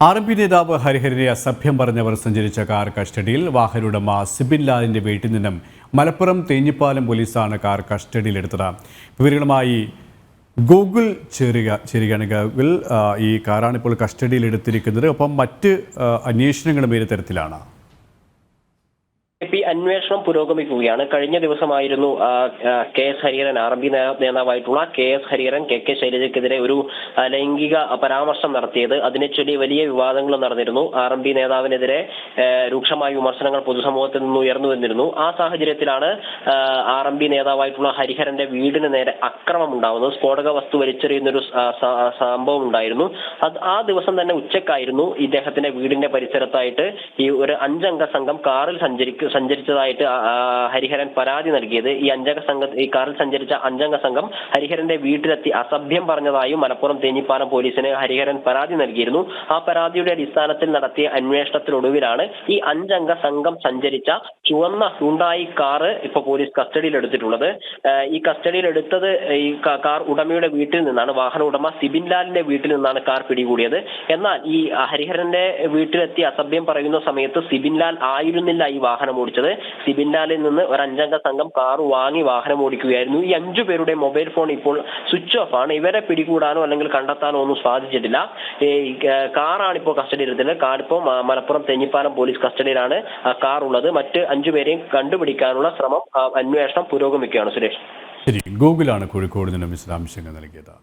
R M P നേതാവ് ഹരിഹരനെ അസഭ്യം പറഞ്ഞവർ സഞ്ചരിച്ച കാർ കസ്റ്റഡിയിൽ വാഹനുടമ സിബിൻ ലാലിന്റെ വീട്ടിൽ നിന്നും മലപ്പുറം തേഞ്ഞിപ്പാലം പോലീസാണ് കാർ കസ്റ്റഡിയിലെടുത്തത്. വിവരങ്ങളുമായി ഗൂഗിൾ ചേരുക ചേരുകയാണ്. ഗൂഗിൾ ഈ കാറാണ് ഇപ്പോൾ കസ്റ്റഡിയിലെടുത്തിരിക്കുന്നത്. ഒപ്പം മറ്റ് അന്വേഷണങ്ങളും ഏത് തരത്തിലാണ്? പി അന്വേഷണം പുരോഗമിക്കുകയാണ്. കഴിഞ്ഞ ദിവസമായിരുന്നു K S Hariharan R P നേതാവായിട്ടുള്ള K S Hariharan K K ശൈലജയ്ക്കെതിരെ ഒരു ലൈംഗിക പരാമർശം നടത്തിയത്. അതിനെ ചൊല്ലി വലിയ വിവാദങ്ങൾ നടന്നിരുന്നു. ആർ എം പി നേതാവിനെതിരെ രൂക്ഷമായ വിമർശനങ്ങൾ പൊതുസമൂഹത്തിൽ നിന്ന് ഉയർന്നു വന്നിരുന്നു. ആ സാഹചര്യത്തിലാണ് ആർ എം പി നേതാവായിട്ടുള്ള ഹരിഹരന്റെ വീടിന് നേരെ അക്രമം ഉണ്ടാവുന്നത്. സ്ഫോടക വസ്തു വലിച്ചെറിയുന്ന ഒരു സംഭവം ഉണ്ടായിരുന്നു. അത് ആ ദിവസം തന്നെ ഉച്ചക്കായിരുന്നു ഇദ്ദേഹത്തിന്റെ വീടിന്റെ പരിസരത്തായിട്ട് ഈ ഒരു അഞ്ചംഗ സംഘം കാറിൽ സഞ്ചരിക്ക സഞ്ചരിച്ചതായിട്ട് ഹരിഹരൻ പരാതി നൽകിയത്. ഈ അഞ്ചംഗ സംഘ ഈ കാറിൽ സഞ്ചരിച്ച അഞ്ചംഗ സംഘം ഹരിഹരന്റെ വീട്ടിലെത്തി അസഭ്യം പറഞ്ഞതായും മലപ്പുറം തേഞ്ഞിപ്പാലം പോലീസിന് ഹരിഹരൻ പരാതി നൽകിയിരുന്നു. ആ പരാതിയുടെ അടിസ്ഥാനത്തിൽ നടത്തിയ അന്വേഷണത്തിനൊടുവിലാണ് ഈ അഞ്ചംഗ സംഘം സഞ്ചരിച്ച ചുവന്ന ഹുണ്ടായി കാറ് ഇപ്പൊ പോലീസ് കസ്റ്റഡിയിൽ എടുത്തിട്ടുള്ളത് ഈ കസ്റ്റഡിയിൽ എടുത്തത് ഈ കാർ ഉടമയുടെ വീട്ടിൽ നിന്നാണ്. വാഹന ഉടമ സിബിൻ ലാലിന്റെ വീട്ടിൽ നിന്നാണ് കാർ പിടികൂടിയത്. എന്നാൽ ഈ ഹരിഹരന്റെ വീട്ടിലെത്തി അസഭ്യം പറയുന്ന സമയത്ത് സിബിൻ ലാൽ ആയിരുന്നില്ല ഈ വാഹനം ഓടിച്ചത്. ലഭിച്ചത് തിബിന്നാലിൽ നിന്ന് ഒരു അഞ്ചംഗ സംഘം കാർ വാങ്ങി വാഹനം ഓടിക്കുകയായിരുന്നു. ഈ അഞ്ചു പേരുടെ മൊബൈൽ ഫോൺ ഇപ്പോൾ സ്വിച്ച് ഓഫ് ആണ്. ഇവരെ പിടികൂടാനോ അല്ലെങ്കിൽ കണ്ടെത്താനോ ഒന്നും സാധിച്ചിട്ടില്ല. ഈ കാറാണ് ഇപ്പോൾ കസ്റ്റഡിയിൽ എടുത്തത് കാർ ഇപ്പോൾ മലപ്പുറം തെഞ്ഞിപ്പാലം പോലീസ് കസ്റ്റഡിയിലാണ് കാർ ഉള്ളത്. മറ്റ് അഞ്ചുപേരെയും കണ്ടുപിടിക്കാനുള്ള ശ്രമം അന്വേഷണം പുരോഗമിക്കുകയാണ്. സുരേഷ്. ശരി ഗൂഗിളാണ് കോഴിക്കോട് നിന്നും വിശദാംശങ്ങൾ നൽകിയത്.